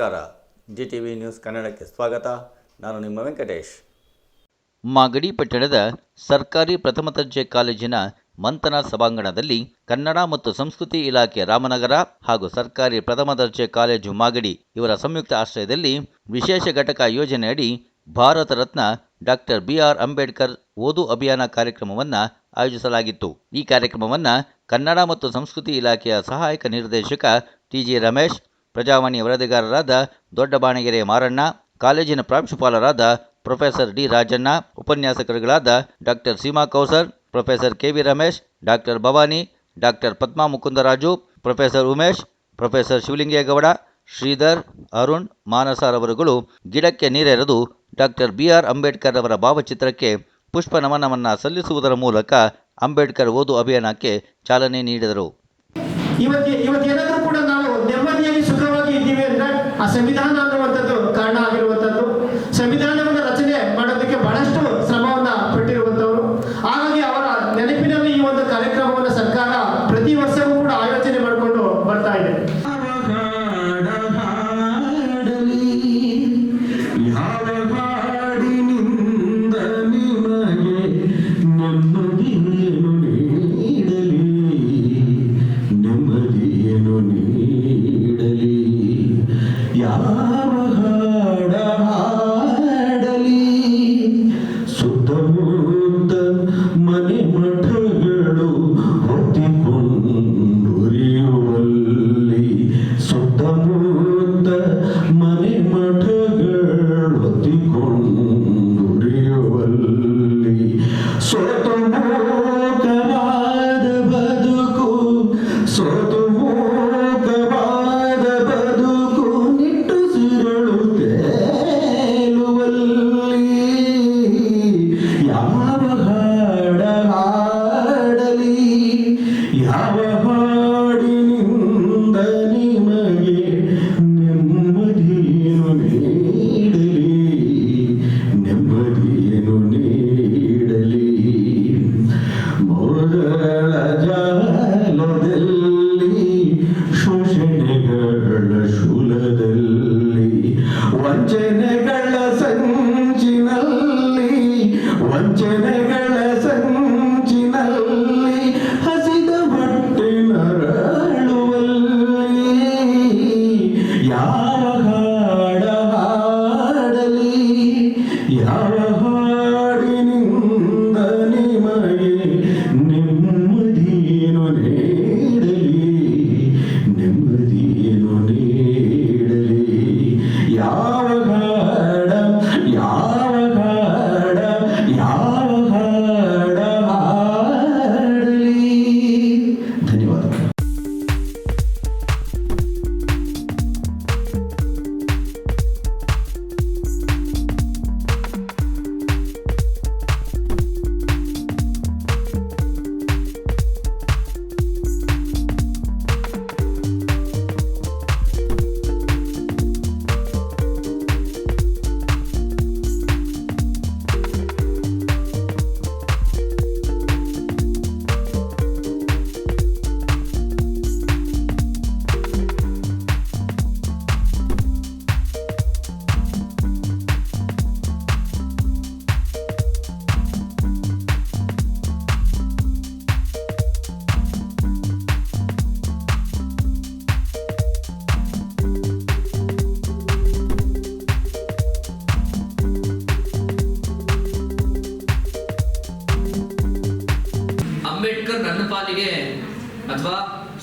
ನಮಸ್ಕಾರ. G T V news ಕನ್ನಡಕ್ಕೆ ಸ್ವಾಗತ. ನಾನು ನಿಮ್ಮ ವೆಂಕಟೇಶ್. ಮಾಗಡಿ ಪಟ್ಟಣದ ಸರ್ಕಾರಿ ಪ್ರಥಮ ದರ್ಜೆ ಕಾಲೇಜಿನ ಮಂಥನ ಸಭಾಂಗಣದಲ್ಲಿ ಕನ್ನಡ ಮತ್ತು ಸಂಸ್ಕೃತಿ ಇಲಾಖೆ ರಾಮನಗರ ಹಾಗೂ ಸರ್ಕಾರಿ ಪ್ರಥಮ ದರ್ಜೆ ಕಾಲೇಜು ಮಾಗಡಿ ಇವರ ಸಂಯುಕ್ತ ಆಶ್ರಯದಲ್ಲಿ ವಿಶೇಷ ಘಟಕ ಯೋಜನೆಯಡಿ Bharat Ratna doctor B R Ambedkar ಓದು ಅಭಿಯಾನ ಕಾರ್ಯಕ್ರಮವನ್ನು ಆಯೋಜಿಸಲಾಗಿತ್ತು. ಈ ಕಾರ್ಯಕ್ರಮವನ್ನು ಕನ್ನಡ ಮತ್ತು ಸಂಸ್ಕೃತಿ ಇಲಾಖೆಯ ಸಹಾಯಕ ನಿರ್ದೇಶಕ ಟಿಜಿ ರಮೇಶ್ ಪ್ರಜಾವಾಣಿ ವರದಿಗಾರರಾದ ದೊಡ್ಡಬಾಣಗೆರೆ ಮಾರಣ್ಣ, ಕಾಲೇಜಿನ ಪ್ರಾಂಶುಪಾಲರಾದ professor D Rajanna, ಉಪನ್ಯಾಸಕರುಗಳಾದ doctor Seema Kausar, professor KV Ramesh, doctor Bhavani, doctor Padma Mukundaraju, professor Umesh, professor Shivalingegowda, Shridhar, Arun ಮಾನಸರವರುಗಳು ಗಿಡಕ್ಕೆ ನೀರೆರೆದು ಡಾಕ್ಟರ್ ಬಿಆರ್ ಅಂಬೇಡ್ಕರ್ ಅವರ ಭಾವಚಿತ್ರಕ್ಕೆ ಪುಷ್ಪ ನಮನವನ್ನು ಸಲ್ಲಿಸುವುದರ ಮೂಲಕ ಅಂಬೇಡ್ಕರ್ ಓದು ಅಭಿಯಾನಕ್ಕೆ ಚಾಲನೆ ನೀಡಿದರು. ಅಂದ್ರೆ তবু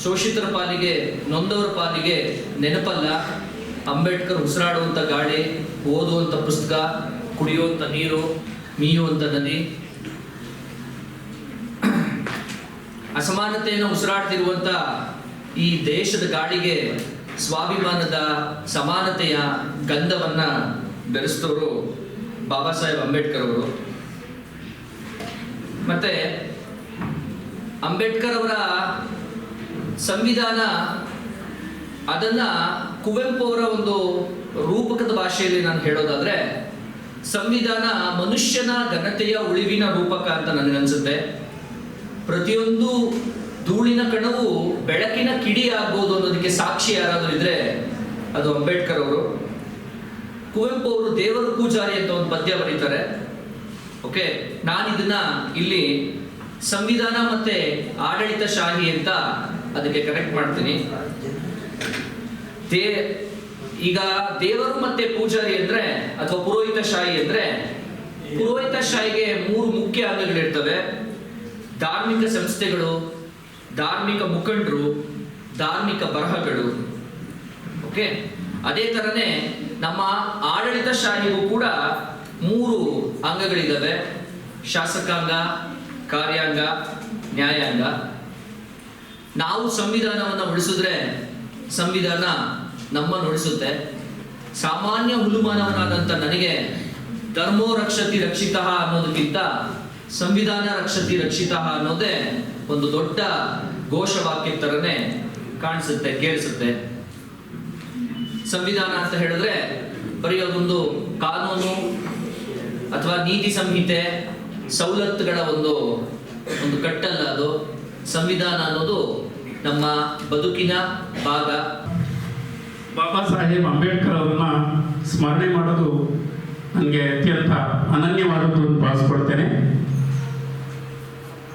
ಶೋಷಿತರ ಪಾಲಿಗೆ, ನೊಂದವರ ಪಾಲಿಗೆ ನೆನಪಲ್ಲ. ಅಂಬೇಡ್ಕರ್ ಉಸಿರಾಡುವಂಥ ಗಾಳಿ ಓದುವಂಥ ಪುಸ್ತಕ ಕುಡಿಯುವಂಥ ನೀರು ಮೀಯುವಂಥ ನದಿ. ಅಸಮಾನತೆಯನ್ನು ಉಸಿರಾಡ್ತಿರುವಂಥ ಈ ದೇಶದ ಗಾಳಿಗೆ ಸ್ವಾಭಿಮಾನದ ಸಮಾನತೆಯ ಗಂಧವನ್ನ ಬೆರೆಸಿದವರು ಬಾಬಾ ಸಾಹೇಬ್ ಅಂಬೇಡ್ಕರ್ ಅವರು. ಮತ್ತೆ ಅಂಬೇಡ್ಕರ್ ಅವರ ಸಂವಿಧಾನ ಅದನ್ನ ಕುವೆಂಪು ಅವರ ಒಂದು ರೂಪಕದ ಭಾಷೆಯಲ್ಲಿ ನಾನು ಹೇಳೋದಾದ್ರೆ, ಸಂವಿಧಾನ ಮನುಷ್ಯನ ಘನತೆಯ ಉಳಿವಿನ ರೂಪಕ ಅಂತ ನನಗನ್ಸುತ್ತೆ ಪ್ರತಿಯೊಂದು ಧೂಳಿನ ಕಣವು ಬೆಳಕಿನ ಕಿಡಿ ಆಗ್ಬೋದು ಅನ್ನೋದಕ್ಕೆ ಸಾಕ್ಷಿ ಯಾರಾದರೂ ಇದ್ರೆ ಅದು ಅಂಬೇಡ್ಕರ್ ಅವರು. ಕುವೆಂಪು ಅವರು ದೇವರ ಪೂಜಾರಿ ಅಂತ ಒಂದು ಪದ್ಯ ಬರೀತಾರೆ. ಓಕೆ ನಾನು ಇಲ್ಲಿ ಸಂವಿಧಾನ ಮತ್ತೆ ಆಡಳಿತ ಶಾಹಿ ಅಂತ ಅದಕ್ಕೆ ಕನೆಕ್ಟ್ ಮಾಡ್ತೀನಿ. ದೇ, ಈಗ ದೇವರು ಮತ್ತೆ ಪೂಜಾರಿ ಅಂದ್ರೆ, ಅಥವಾ ಪುರೋಹಿತ ಶಾಹಿ ಅಂದ್ರೆ, ಪುರೋಹಿತ ಶಾಹಿಗೆ ಮೂರು ಮುಖ್ಯ ಅಂಗಗಳಿರ್ತವೆ ಧಾರ್ಮಿಕ ಸಂಸ್ಥೆಗಳು, ಧಾರ್ಮಿಕ ಮುಖಂಡರು, ಧಾರ್ಮಿಕ ಬರಹಗಳು. ಓಕೆ? ಅದೇ ತರನೇ ನಮ್ಮ ಆಡಳಿತ ಶಾಹಿಗೂ ಕೂಡ ಮೂರು ಅಂಗಗಳಿದ್ದಾವೆ ಶಾಸಕಾಂಗ, ಕಾರ್ಯಾಂಗ, ನ್ಯಾಯಾಂಗ. ನಾವು ಸಂವಿಧಾನವನ್ನು ಉಳಿಸಿದ್ರೆ ಸಂವಿಧಾನ ನಮ್ಮನ್ನು ಉಳಿಸುತ್ತೆ. ಸಾಮಾನ್ಯ ಹುಲುಮಾನವನಾದಂಥ ನನಗೆ ಧರ್ಮೋ ರಕ್ಷತಿ ರಕ್ಷಿತ ಅನ್ನೋದಕ್ಕಿಂತ ಸಂವಿಧಾನ ರಕ್ಷತಿ ರಕ್ಷಿತ ಅನ್ನೋದೇ ಒಂದು ದೊಡ್ಡ ಘೋಷವಾಕ್ಯ ಥರನೇ ಕಾಣಿಸುತ್ತೆ, ಕೇಳಿಸುತ್ತೆ. ಸಂವಿಧಾನ ಅಂತ ಹೇಳಿದ್ರೆ ಬರೀ ಕಾನೂನು ಅಥವಾ ನೀತಿ ಸಂಹಿತೆ, ಸವಲತ್ತುಗಳ ಒಂದು ಒಂದು ಕಟ್ಟಲ್ಲ ಅದು. ಸಂವಿಧಾನ ಅನ್ನೋದು ನಮ್ಮ ಬದುಕಿನ ಭಾಗ. ಬಾಬಾ ಸಾಹೇಬ್ ಅಂಬೇಡ್ಕರ್ ಅವರನ್ನ ಸ್ಮರಣೆ ಮಾಡೋದು ನನಗೆ ಅತ್ಯಂತ ಅನನ್ಯವಾದದ್ದು ಭಾವಿಸ್ಕೊಳ್ತೇನೆ.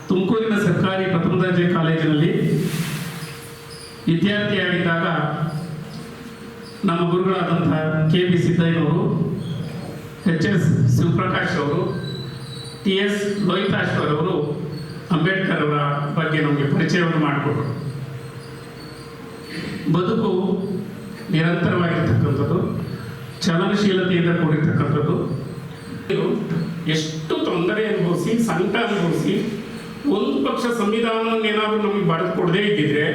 ತುಮಕೂರಿನ ಸರ್ಕಾರಿ ಪ್ರಥಮ ದರ್ಜೆ ಕಾಲೇಜಿನಲ್ಲಿ ವಿದ್ಯಾರ್ಥಿಯಾಗಿದ್ದಾಗ ನಮ್ಮ ಗುರುಗಳಾದಂಥ ಕೆ ಬಿ ಸಿದ್ದಯ್ಯನವರು, ಎಚ್ ಎಸ್ ಶಿವಪ್ರಕಾಶ್ ಅವರು, ಟಿ ಎಸ್ ಲೋಹಿತಾಶ್ವರ್ ಅವರು ಅಂಬೇಡ್ಕರ್ ಅವರ ಬಗ್ಗೆ ನಮಗೆ ಪರಿಚಯವನ್ನು ಮಾಡಿಕೊಟ್ರು ಬದುಕು ನಿರಂತರವಾಗಿರ್ತಕ್ಕಂಥದ್ದು, ಚಲನಶೀಲತೆಯಿಂದ ಕೂಡಿರ್ತಕ್ಕಂಥದ್ದು. ಎಷ್ಟು ತೊಂದರೆ ಅನುಭವಿಸಿ, ಸಂಕಟ ಅನುಭವಿಸಿ, ಒಂದು ಪಕ್ಷ ಸಂವಿಧಾನವನ್ನು ಏನಾದರೂ ನಮಗೆ ಬರೆದು ಕೊಡದೇ ಇದ್ದಿದ್ರೆ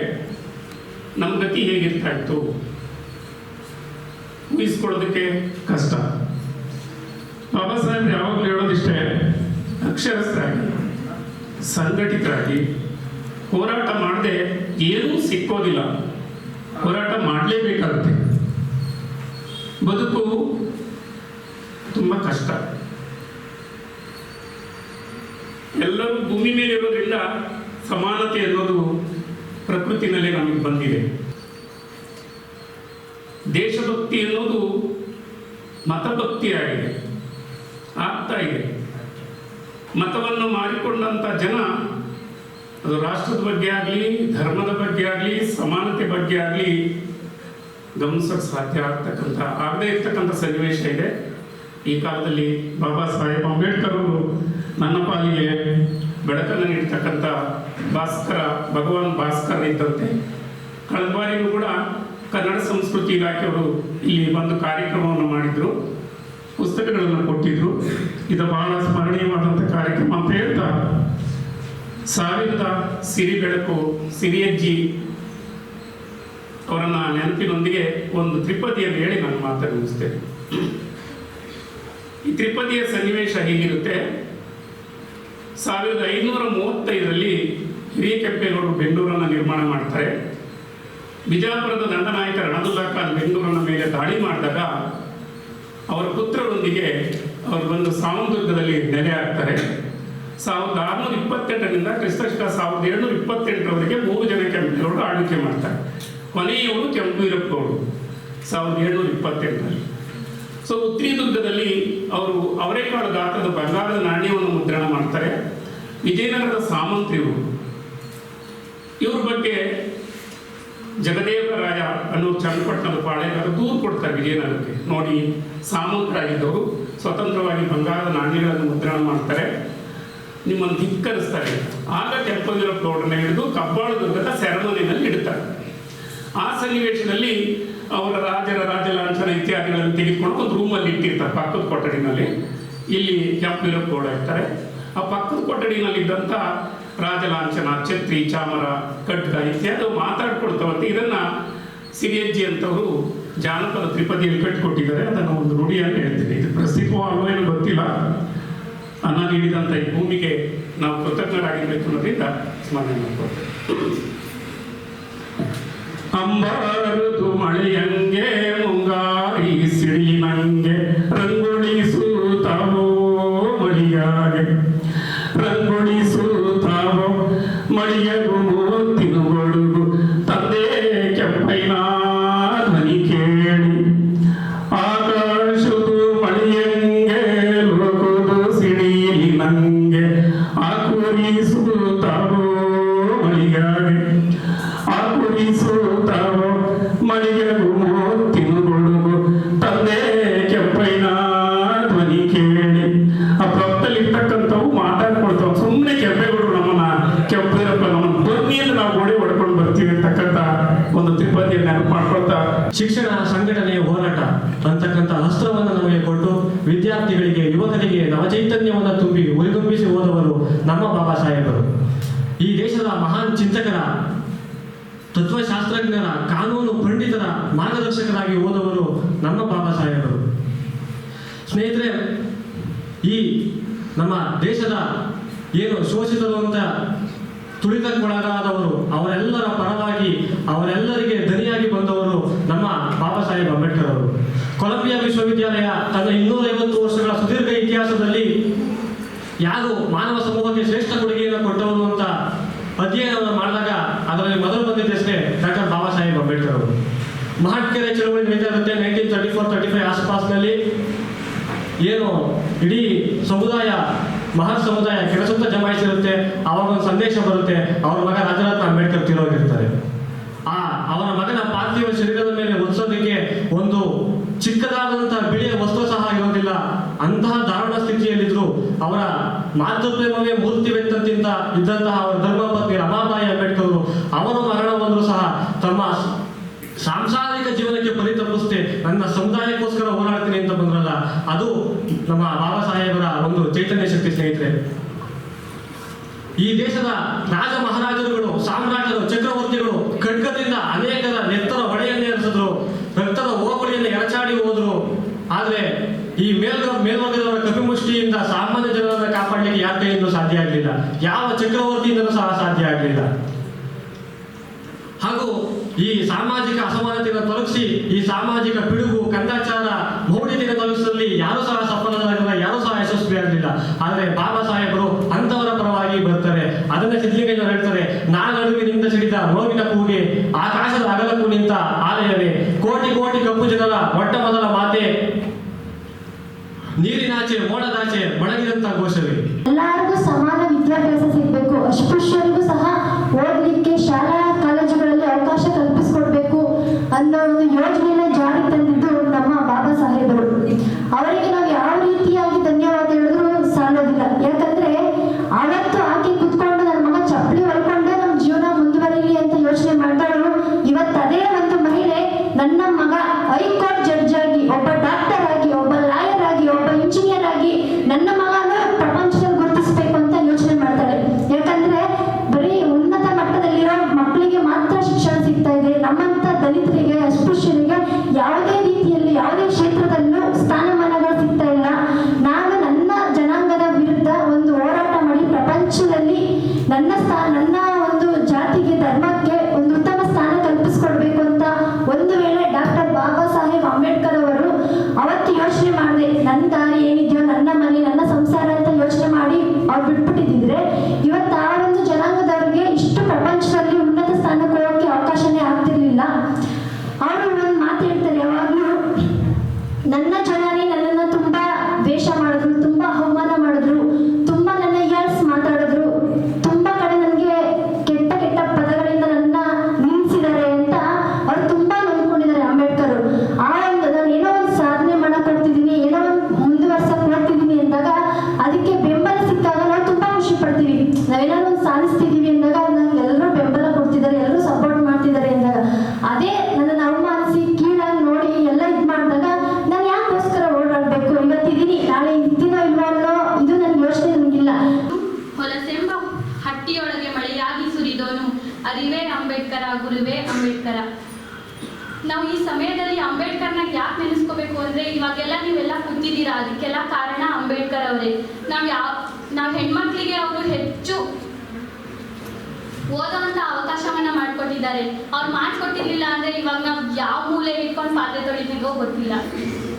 ನಮ್ಮ ಗತಿ ಹೇಗಿರ್ತಾ ಇತ್ತು? ಊಹಿಸ್ಕೊಳ್ಳೋದಕ್ಕೆ ಕಷ್ಟ. ಬಾಬಾ ಸಾಹೇಬ್ ಯಾವಾಗಲೂ ಹೇಳೋದಿಷ್ಟೇ ಅಕ್ಷರಸ್ಥರಾಗಿ, ಸಂಘಟಿತರಾಗಿ ಹೋರಾಟ ಮಾಡದೆ ಏನೂ ಸಿಕ್ಕೋದಿಲ್ಲ. ಹೋರಾಟ ಮಾಡಲೇಬೇಕಾಗುತ್ತೆ. ಬದುಕು ತುಂಬ ಕಷ್ಟ. ಎಲ್ಲರೂ ಭೂಮಿ ಮೇಲೆ ಇರೋದ್ರಿಂದ ಸಮಾನತೆ ಅನ್ನೋದು ಪ್ರಕೃತಿನಲ್ಲಿ ನಮಗೆ ಬಂದಿದೆ. ದೇಶಭಕ್ತಿ ಅನ್ನೋದು ಮತಭಕ್ತಿಯಾಗಿದೆ. ಆಗ್ತಾ ಇದೆ. ಮತವನ್ನು ಮಾರಿಕೊಂಡಂಥ ಜನ ಅದು ರಾಷ್ಟ್ರದ ಬಗ್ಗೆ ಆಗಲಿ, ಧರ್ಮದ ಬಗ್ಗೆ ಆಗಲಿ, ಸಮಾನತೆ ಬಗ್ಗೆ ಆಗಲಿ ಗಮನಿಸೋಕೆ ಸಾಧ್ಯ ಆಗ್ತಕ್ಕಂಥ, ಆಗದೇ ಇರ್ತಕ್ಕಂಥ ಸನ್ನಿವೇಶ ಇದೆ. ಈ ಕಾಲದಲ್ಲಿ ಬಾಬಾ ಸಾಹೇಬ್ ಅಂಬೇಡ್ಕರ್ ಅವರು ನನ್ನ ಪಾಲಿಗೆ ಬೆಳಕನ್ನು ನೀಡ್ತಕ್ಕಂಥ ಭಾಸ್ಕರ, ಭಗವಾನ್ ಭಾಸ್ಕರ್ ಇದ್ದಂತೆ. ಕಳೆದ ಬಾರಿಯೂ ಕೂಡ ಕನ್ನಡ ಸಂಸ್ಕೃತಿ ಇಲಾಖೆಯವರು ಇಲ್ಲಿ ಒಂದು ಕಾರ್ಯಕ್ರಮವನ್ನು ಮಾಡಿದ್ರು. ಪುಸ್ತಕಗಳನ್ನು ಕೊಟ್ಟಿದ್ರು. ಇದು ಬಹಳ ಸ್ಮರಣೀಯವಾದಂಥ ಕಾರ್ಯಕ್ರಮ ಅಂತ ಹೇಳ್ತಾ ಸಾವಿರದ ಸಿರಿ ಬೆಳಕು ಸಿರಿಯಜ್ಜಿ ಅವರನ್ನ ನೆನಪಿನೊಂದಿಗೆ ಒಂದು ತ್ರಿಪದಿಯನ್ನು ಹೇಳಿ ನಾನು ಮಾತನ್ನು ಮುಗಿಸ್ತೇನೆ. ಈ ತ್ರಿಪದಿಯ ಸನ್ನಿವೇಶ ಹೀಗಿರುತ್ತೆ. ಸಾವಿರದ ಐನೂರ ಮೂವತ್ತೈದರಲ್ಲಿ ಹಿರಿಯ ಕೆಂಪೇಗೌಡರು ಬೆಂಗಳೂರನ್ನು ನಿರ್ಮಾಣ ಮಾಡ್ತಾರೆ. ಬಿಜಾಪುರದ ದಂಡನಾಯಕ ರಣದುಲ್ಲಾ ಖಾನ್ ಬೆಂಗಳೂರಿನ ಮೇಲೆ ದಾಳಿ ಮಾಡಿದಾಗ ಅವರ ಪುತ್ರರೊಂದಿಗೆ ಅವರು ಬಂದು ಸಾವಂದುರ್ಗದಲ್ಲಿ ನೆಲೆ ಆಗ್ತಾರೆ ಸಾವಿರದ ಆರುನೂರ ಇಪ್ಪತ್ತೆಂಟರಿಂದ ಕ್ರಿಸ್ತಶಕ ಸಾವಿರದ ಏಳ್ನೂರ ಇಪ್ಪತ್ತೆಂಟರವರೆಗೆ ಮೂರು ಜನ ಕೆಂಪೇಗೌಡರು ಆಳ್ವಿಕೆ ಮಾಡ್ತಾರೆ. ಕೊನೆಯವರು ಕೆಂಪು ಇರಪ್ಪವರು ಸಾವಿರದ ಏಳ್ನೂರ ಇಪ್ಪತ್ತೆಂಟರಲ್ಲಿ. ಸೊ ಉತ್ರಿದುರ್ಗದಲ್ಲಿ ಅವರು ಅವರೇಕಾಳು ಗಾತ್ರದ ಬಂಗಾರದ ನಾಣ್ಯವನ್ನು ಮುದ್ರಣ ಮಾಡ್ತಾರೆ. ವಿಜಯನಗರದ ಸಾಮಂತ್ರಿಯವರು. ಇವ್ರ ಬಗ್ಗೆ ಜಗದೇವರಾಯ ಅನ್ನೋ ಚನ್ನಪಟ್ಟಣದ ಪಾಳೆಗಾರ ದೂರು ಕೊಡ್ತಾರೆ ವಿಜಯನಗರಕ್ಕೆ. ನೋಡಿ, ಸಾಮಂತರಾಗಿದ್ದವರು, ಸ್ವತಂತ್ರವಾಗಿ ಬಂಗಾರದ ನಾಣ್ಯಗಳನ್ನು ಮುದ್ರಣ ಮಾಡ್ತಾರೆ. ನಿಮ್ಮನ್ನು ಧಿಕ್ಕರಿಸ್ತಾರೆ. ಆಗ ಕೆಂಪಗಿರಪ್ಪಗೌಡರನ್ನ ಹಿಡಿದು ಕಬ್ಬಾಳದುರ್ಗದ ಸೆರೆಮನಿನಲ್ಲಿ ಇಡ್ತಾರೆ. ಆ ಸನ್ನಿವೇಶದಲ್ಲಿ ಅವರ ರಾಜರ ರಾಜ ಲಾಂಛನ ಇತ್ಯಾದಿಗಳನ್ನು ತೆಗೆದುಕೊಂಡು ಒಂದು ರೂಮಲ್ಲಿ ಇಟ್ಟಿರ್ತಾರೆ, ಪಕ್ಕದ ಕೊಠಡಿನಲ್ಲಿ. ಇಲ್ಲಿ ಕೆಂಪಗಿರಪ್ಪಗೌಡ ಇರ್ತಾರೆ ಆ ಪಕ್ಕದ ಕೊಠಡಿನಲ್ಲಿದ್ದಂಥ ರಾಜ ಲಾಂಛನ ಛತ್ರಿ, ಚಾಮರ, ಖಡ್ಗ ಇತ್ಯಾದಿ ಮಾತಾಡ್ಕೊಳ್ತಾವಂತೆ. ಇದನ್ನ ಸಿರಿಯಜ್ಜಿ ಅಂತವರು ಜಾನಪದ ತ್ರಿಪದಿಯಲ್ಲಿ ಕಟ್ಟಿಕೊಟ್ಟಿದ್ದಾರೆ. ಅದನ್ನು ಒಂದು ರೂಢಿಯಾಗಿ ಹೇಳ್ತೀನಿ. ಇದು ಪ್ರಸಿದ್ಧವಾಗೋ ಏನೋ ಗೊತ್ತಿಲ್ಲ. ಅನ್ನ ನೀಡಿದಂಥ ಈ ಭೂಮಿಗೆ ನಾವು ಕೃತಜ್ಞರಾಗಿರಬೇಕು ಅನ್ನೋದ್ರಿಂದ ಸ್ಮರಣೆ ಮಾಡ್ಕೊಳ್ತೇವೆ. ಅಂಬಾರದು ಮಳೆಯಂಗೆ ಸ್ನೇಹಿತರೆ, ಈ ನಮ್ಮ ದೇಶದ ಏನು ಶೋಷಿತರು ಅಂತ ತುಳಿತಕ್ಕೊಳಗಾದವರು, ಅವರೆಲ್ಲರ ಪರವಾಗಿ ಅವರೆಲ್ಲರಿಗೆ ದನಿಯಾಗಿ ಬಂದವರು ನಮ್ಮ ಬಾಬಾ ಸಾಹೇಬ್ ಅಂಬೇಡ್ಕರ್ ಅವರು. ಕೊಲಂಬಿಯಾ ವಿಶ್ವವಿದ್ಯಾಲಯ ತನ್ನ ಇನ್ನೂರೈವತ್ತು ವರ್ಷಗಳ ಸುದೀರ್ಘ ಇತಿಹಾಸದಲ್ಲಿ ಯಾರು ಮಾನವ ಸಮೂಹಕ್ಕೆ ಶ್ರೇಷ್ಠ ಕೊಡುಗೆಯನ್ನು ಕೊಟ್ಟವರು ಅಂತ ಅಧ್ಯಯನವನ್ನು ಮಾಡಿದಾಗ ಅದರಲ್ಲಿ ಮೊದಲು ಬಂದಿದ್ದಷ್ಟೇ ಡಾಕ್ಟರ್ ಬಾಬಾ ಸಾಹೇಬ್ ಅಂಬೇಡ್ಕರ್ ಅವರು. ಮಹಾಟ್ಕೆರೆ ಚಳವಳಿ ಇರುತ್ತೆ nineteen thirty four thirty five ಆಸ್ಪಾಸ್ನಲ್ಲಿ. ಏನು ಇಡೀ ಸಮುದಾಯ ಮಹಾ ಸಮುದಾಯ ಕೆಲಸಂತ ಜಮಾಯಿಸಿರುತ್ತೆ, ಅವಾಗ ಒಂದು ಸಂದೇಶ ಬರುತ್ತೆ, ಅವರ ಮಗ ರಾಜರತ್ನ ಅಂಬೇಡ್ಕರ್ ತಿರೋಗಿರ್ತಾರೆ. ಆ ಅವರ ಮಗನ ಪಾರ್ಥಿವ ಶರೀರದ ಮೇಲೆ ಉತ್ಸವಕ್ಕೆ ಒಂದು ಚಿಕ್ಕದಾದಂತಹ ಬಿಳಿಯ ವಸ್ತು ಸಹ ಇರೋದಿಲ್ಲ. ಅಂತಹ ದಾರುಣ ಸ್ಥಿತಿಯಲ್ಲಿದ್ರು ಅವರ ಮಾತೃಪ್ರೇಮವೇ ಮೂರ್ತಿವೆತ್ತಂತಿಂತ ಇದ್ದಂತಹ ಅವರ ಧರ್ಮಪತ್ನಿ ರಮಾಬಾಯಿ ಅಂಬೇಡ್ಕರ್ ಅವರು ಅವರ ಬಂದರೂ ಸಹ ತಮ್ಮ ಸಾಂಸಾರಿಕ ಜೀವನಕ್ಕೆ ಪರಿತಪಿಸದೆ ನನ್ನ ಸಮುದಾಯಕ್ಕೋಸ್ಕರ ಅದು ನಮ್ಮ ಬಾಬಾ ಸಾಹೇಬರ ಒಂದು ಚೈತನ್ಯ ಶಕ್ತಿ ಸ್ನೇಹಿತರೆ. ಈ ದೇಶದ ರಾಜ ಮಹಾರಾಜರುಗಳು ಸಾಮ್ರಾಜ್ಯರು ಚಕ್ರವರ್ತಿಗಳು ಖಡ್ಗದಿಂದ ಅನೇಕರ ನೆತ್ತರ ಹೊಡೆಯನ್ನೇ ಎರೆಸಿದ್ರು, ರಕ್ತದ ಓಕಳಿಯನ್ನು ಎರಚಾಡಿ ಹೋದ್ರು. ಆದ್ರೆ ಈ ಮೇಲ್ ಮೇಲ್ವರ್ಗದವರ ಕಪಿಮುಷ್ಟಿಯಿಂದ ಸಾಮಾನ್ಯ ಜನರನ್ನ ಕಾಪಾಡಲಿಕ್ಕೆ ಯಾರ ಕೈಯಿಂದಲೂ ಸಾಧ್ಯ ಆಗಲಿಲ್ಲ. ಯಾವ ಚಕ್ರವರ್ತಿಯಿಂದಲೂ ಸಹ ಸಾಧ್ಯ ಆಗಲಿಲ್ಲ. ಹಾಗೂ ಈ ಸಾಮಾಜಿಕ ಅಸಮಾನತೆಯನ್ನು ತೊಲಗಿಸಿ ಈ ಸಾಮಾಜಿಕ ಪಿಡುಗು, ಕಂದಾಚಾರ ಮೌಢ್ಯತೆಯನ್ನು ತೊಲಗಿಸುವಲ್ಲಿ ಯಾರು ಸಹ ಸಫಲರಾಗಲಿಲ್ಲ ಯಾರು ಸಹ ಯಶಸ್ವಿ ಆಗಲಿಲ್ಲ ಆದರೆ ಬಾಬಾ ಸಾಹೇಬರು ಅಂತವರ ಪರವಾಗಿ ಬರ್ತಾರೆ. ಅದನ್ನ ಸಿದ್ಧಲಿಂಗಯ್ಯ ಹೇಳ್ತಾರೆ ನಾಗಡುವಿನಿಂದ ಸಿಡಿದ ನೋವಿನ ಕೂಗೆ, ಆಕಾಶದ ಅಗಲಕ್ಕೂ ನಿಂತ ಆಲಯವೇ, ಕೋಟಿ ಕೋಟಿ ಕಪ್ಪು ಜನರ ಮೊಟ್ಟ ಮೊದಲ ಮಾತೆ, ನೀರಿನಾಚೆ, ಮೋಡದಾಚೆ ಮೊಳಗಿದಂತ ಘೋಷವೇ. ಎಲ್ಲರಿಗೂ ಸಮಾನ ವಿದ್ಯಾಭ್ಯಾಸ ಸಿಗಬೇಕು ಅಸ್ಪೃಶ್ಯರಿಗೂ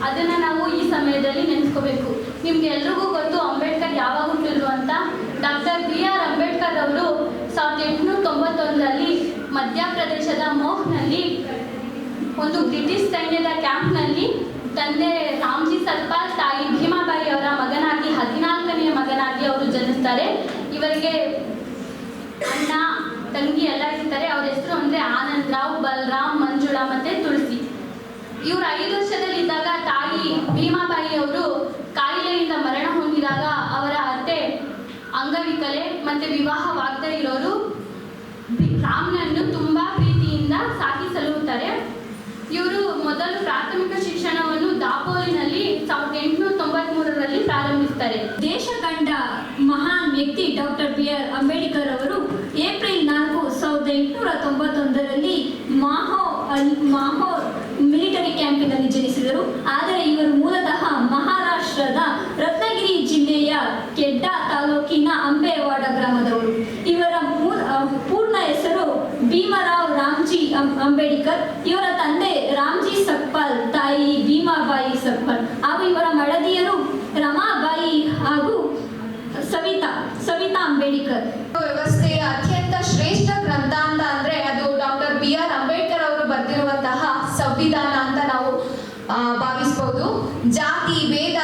ಅದನ್ನ ನಾವು ಈ ಸಮಯದಲ್ಲಿ ನೆನೆಸ್ಕೋಬೇಕು. ನಿಮ್ಗೆ ಎಲ್ರಿಗೂ ಗೊತ್ತು ಅಂಬೇಡ್ಕರ್ ಯಾವಾಗ ಹುಟ್ಟಿದ್ರು ಅಂತ? ಡಾಕ್ಟರ್ ಬಿ ಆರ್ ಅಂಬೇಡ್ಕರ್ ಅವರು ಸಾವಿರದ ಎಂಟುನೂರ ತೊಂಬತ್ತೊಂದರಲ್ಲಿ ಮಧ್ಯಪ್ರದೇಶದ ಮೋಹ್ನಲ್ಲಿ ಒಂದು ಬ್ರಿಟಿಷ್ ಸೈನ್ಯದ ಕ್ಯಾಂಪ್ನಲ್ಲಿ ತಂದೆ ರಾಮ್ಜಿ ಸರ್ಪಾಲ್ ತಾಯಿ ಭೀಮಾಬಾಯಿ ಅವರ ಮಗನಾಗಿ ಹದಿನಾಲ್ಕನೆಯ ಮಗನಾಗಿ ಅವರು ಜನಿಸ್ತಾರೆ. ಇವರಿಗೆ ಅಣ್ಣ, ತಂಗಿ ಎಲ್ಲ ಇರ್ತಾರೆ. ಅವ್ರ ಹೆಸರು ಅಂದ್ರೆ ಆನಂದ್ ರಾವ್, ಬಲರಾಮ್, ಮಂಜುಳಾ ಮತ್ತೆ ತುಳಸಿ. ಇವ್ರು ಐದು ವರ್ಷದಲ್ಲಿದ್ದಾಗ ತಾಯಿ ಭೀಮಾಬಾಯಿ ಅವರು ಕಾಯಿಲೆಯಿಂದ ಮರಣ ಹೊಂದಿದಾಗ ಅವರ ಅತ್ತೆ ಅಂಗವಿಕಲೆ ಮತ್ತೆ ವಿವಾಹವಾಗದೇ ಇರೋರು ರಾಮ್ನನ್ನು ತುಂಬಾ ಪ್ರೀತಿಯಿಂದ ಸಾಕಿ ಸಲುಹುತ್ತಾರೆ ಇವರು ಮೊದಲು ಪ್ರಾಥಮಿಕ ಶಿಕ್ಷಣವನ್ನು ದಾಪೋಲಿನಲ್ಲಿ ಸಾವಿರದ ಎಂಟುನೂರ ತೊಂಬತ್ಮೂರರಲ್ಲಿ ಪ್ರಾರಂಭಿಸ್ತಾರೆ. ದೇಶ ಕಂಡ ಮಹಾನ್ ವ್ಯಕ್ತಿ ಡಾಕ್ಟರ್ ಬಿ ಆರ್ ಅಂಬೇಡ್ಕರ್ ಅವರು ಏಪ್ರಿಲ್ ನಾಲ್ಕು ಸಾವಿರದ ಎಂಟುನೂರ ತೊಂಬತ್ತೊಂದರಲ್ಲಿ ಮಾಹೋ ಅಲ್ ಮಾಹೋರ್ ಮಿಲಿಟರಿ ಕ್ಯಾಂಪಿನಲ್ಲಿ ಜನಿಸಿದರು ಆದರೆ ಇವರು ಮೂಲತಃ ಮಹಾರಾಷ್ಟ್ರದ ರತ್ನಗಿರಿ ಜಿಲ್ಲೆಯ ಕೆಡ್ಡಾ ತಾಲೂಕಿನ ಅಂಬೇವಾಡ ಗ್ರಾಮದವರು ಇವರ ಮೂಲ ಆ, ಪೂರ್ಣ ಹೆಸರು ಭೀಮರಾವ್ ರಾಮ್ಜಿ ಅಂ- ಅಂಬೇಡ್ಕರ್ ಇವರ ತಂದೆ ರಾಮ್ಜಿ ಸಕ್ಪಾಲ್ ತಾಯಿ ಭೀಮಾಬಾಯಿ ಸಕ್ಪಾಲ್ ಹಾಗೂ ಇವರ ಮಡದಿಯರು ರಮಾಬಾಯಿ ಹಾಗೂ ಸವಿತಾ ಸವಿತಾ ವ್ಯವಸ್ಥೆಯ ಅತ್ಯಂತ ಶ್ರೇಷ್ಠ ಗ್ರಂಥ ಅಂತ ಅಂದ್ರೆ ಅದು ಡಾಕ್ಟರ್ ಬಿ ಆರ್ ಅಂಬೇಡ್ಕರ್ ಅವರು ಬರೆದಿರುವಂತಹ ಸಂವಿಧಾನ ಅಂತ ನಾವು ಭಾವಿಸಬಹುದು ಜಾತಿ, ಭೇದ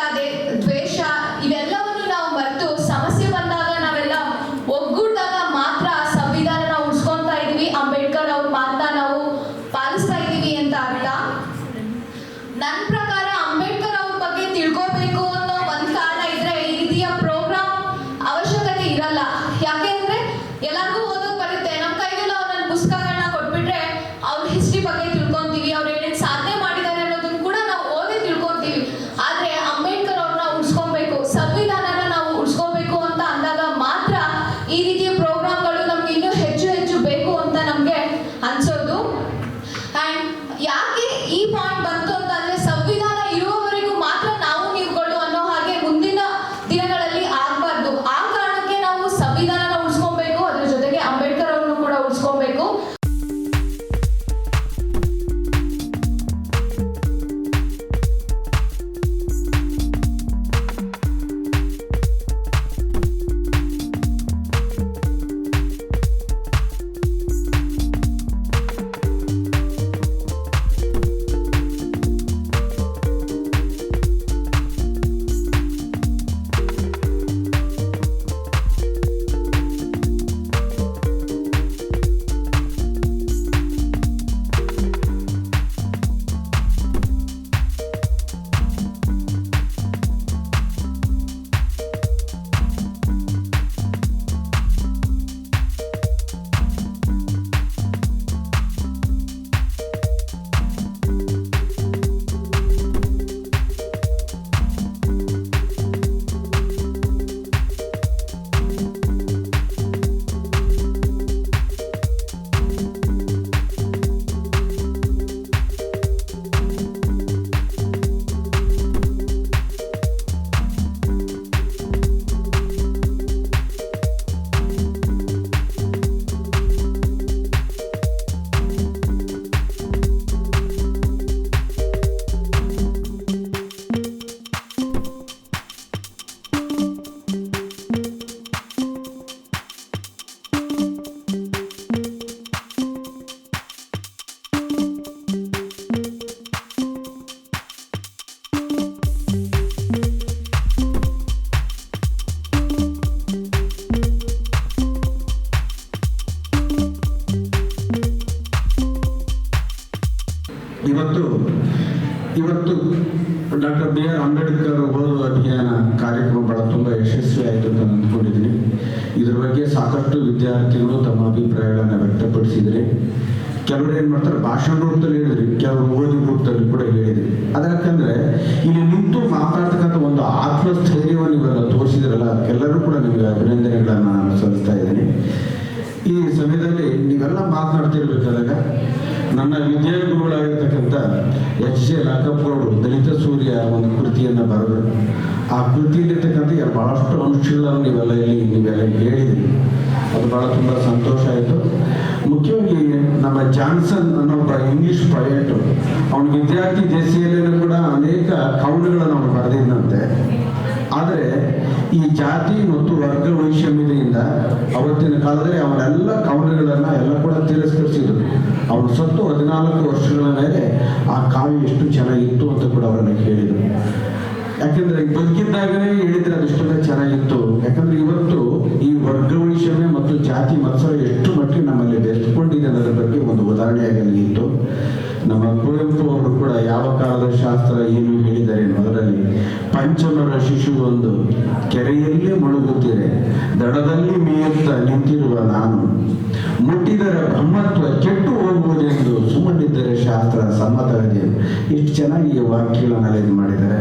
ಇವತ್ತು ಇವತ್ತು ಡಾಕ್ಟರ್ ಬಿ ಆರ್ ಅಂಬೇಡ್ಕರ್ ಓದುವ ಅಭಿಯಾನ ಕಾರ್ಯಕ್ರಮ ಬಹಳ ತುಂಬ ಯಶಸ್ವಿ ಆಯಿತು ಅಂತ ಅಂದ್ಕೊಂಡಿದ್ದೀನಿ. ಇದ್ರ ಬಗ್ಗೆ ಸಾಕಷ್ಟು ವಿದ್ಯಾರ್ಥಿಗಳು ತಮ್ಮ ಅಭಿಪ್ರಾಯಗಳನ್ನು ವ್ಯಕ್ತಪಡಿಸಿದರೆ ಕೆಲವರು ಏನು ಮಾಡ್ತಾರೆ ಭಾಷಣ ರೂಪದಲ್ಲಿ ಹೇಳಿದ್ರಿ, ಕೆಲವರು ಓದಿ ರೂಪದಲ್ಲಿ ಕೂಡ ಹೇಳಿದ್ರಿ. ಅದಕ್ಕಂದ್ರೆ, ಇಲ್ಲಿ ನಿಂತು ಮಾತಾಡ್ತಕ್ಕಂಥ ಒಂದು ಆತ್ಮಸ್ಥೈರ್ಯವನ್ನು ಇವೆಲ್ಲ ತೋರಿಸಿದ್ರಲ್ಲ ಎಲ್ಲರೂ ಕೂಡ ನಿಮಗೆ ಅಭಿನಂದನೆಗಳನ್ನು ನಾನು ಸಲ್ಲಿಸ್ತಾ ಇದ್ದೀನಿ. ಈ ಸಮಯದಲ್ಲಿ ನೀವೆಲ್ಲ ಮಾತನಾಡ್ತಿರ್ಬೇಕಾದಾಗ ನನ್ನ ವಿದ್ಯಾಗುರುಗಳಾಗಿರ್ತಕ್ಕಂಥ ಎಚ್ ಜೆ ಲಾಕಪ್ಪಗೌಡರು ದಲಿತ ಸೂರ್ಯ ಒಂದು ಕೃತಿಯನ್ನು ಬರೆದರು. ಆ ಕೃತಿಯಲ್ಲಿರ್ತಕ್ಕಂಥ ಬಹಳಷ್ಟು ಅಂಶಗಳನ್ನು ನೀವೆಲ್ಲ ಇಲ್ಲಿ ನೀವೆಲ್ಲ ಹೇಳಿದ್ರಿ. ಅದು ಬಹಳ ತುಂಬ ಸಂತೋಷ ಆಯಿತು. ಮುಖ್ಯವಾಗಿ ನಮ್ಮ ಜಾನ್ಸನ್ ಅನ್ನೋ ಒಬ್ಬ ಇಂಗ್ಲಿಷ್ ಪೊಯೆಟ್, ಅವನ ವಿದ್ಯಾರ್ಥಿ ದೇಸಿಯಲ್ಲೂ ಕೂಡ ಅನೇಕ ಕವನಗಳನ್ನು ಅವನು ಬರೆದಿದ್ದಂತೆ ಆದರೆ ಈ ಜಾತಿ ಮತ್ತು ವರ್ಗ ವೈಷಮ್ಯತೆಯಿಂದ ಅವತ್ತಿನ ಕಾಲದಲ್ಲಿ ಅವನೆಲ್ಲ ಕವನಗಳನ್ನು ಎಲ್ಲ ಕೂಡ ತಿರಸ್ಕರಿಸಿದ್ರು. ಅವನು ಸತ್ತು ಹದಿನಾಲ್ಕು ವರ್ಷಗಳ ಮೇಲೆ ಆ ಕಾವ್ಯ ಎಷ್ಟು ಚೆನ್ನಾಗಿತ್ತು ಅಂತ ಕೂಡ ಅವರನ್ನು ಕೇಳಿದರು ಯಾಕಂದ್ರೆ ಬದುಕಿದ್ದಾಗಲೇ ಹೇಳಿದ್ರೆ ಅದೆಷ್ಟೆಲ್ಲ ಚೆನ್ನಾಗಿತ್ತು. ಯಾಕಂದ್ರೆ ಇವತ್ತು ಈ ವರ್ಗ ವೈಷಮ್ಯ ಮತ್ತು ಜಾತಿ ಮತ್ಸರ ಎಷ್ಟು ಮಟ್ಟಿಗೆ ನಮ್ಮಲ್ಲಿ ಬೆಸ್ಕೊಂಡಿದೆ ಅನ್ನೋದ್ರ ಬಗ್ಗೆ ಒಂದು ಉದಾಹರಣೆಯಾಗಿ ನಿಂತು. ನಮ್ಮ ಕುವೆಂಪು ಅವರು ಕೂಡ ಯಾವ ಕಾಲದ ಶಾಸ್ತ್ರ ಏನು ಹೇಳಿದ್ದಾರೆ ಅದರಲ್ಲಿ ಪಂಚಮರ ಒಂದು ಕೆರೆಯಲ್ಲೇ ಮುಳುಗುತ್ತಿದೆ, ದಡದಲ್ಲಿ ಮೇಯುತ್ತ ನಿಂತಿರುವ ನಾನು. ಮುಟ್ಟಿದರೆ ಬ್ರಹ್ಮತ್ವ ಕೆಟ್ಟು ಹೋಗುವುದೆಂದು ಸುಮ್ಮನಿದ್ದರೆ ಶಾಸ್ತ್ರ ಸಮ್ಮತವಿದೆ. ಎಷ್ಟು ಚೆನ್ನಾಗಿ ಈ ವಾಕ್ಯಗಳನ್ನೆಲ್ಲ ಇದು ಮಾಡಿದ್ದಾರೆ.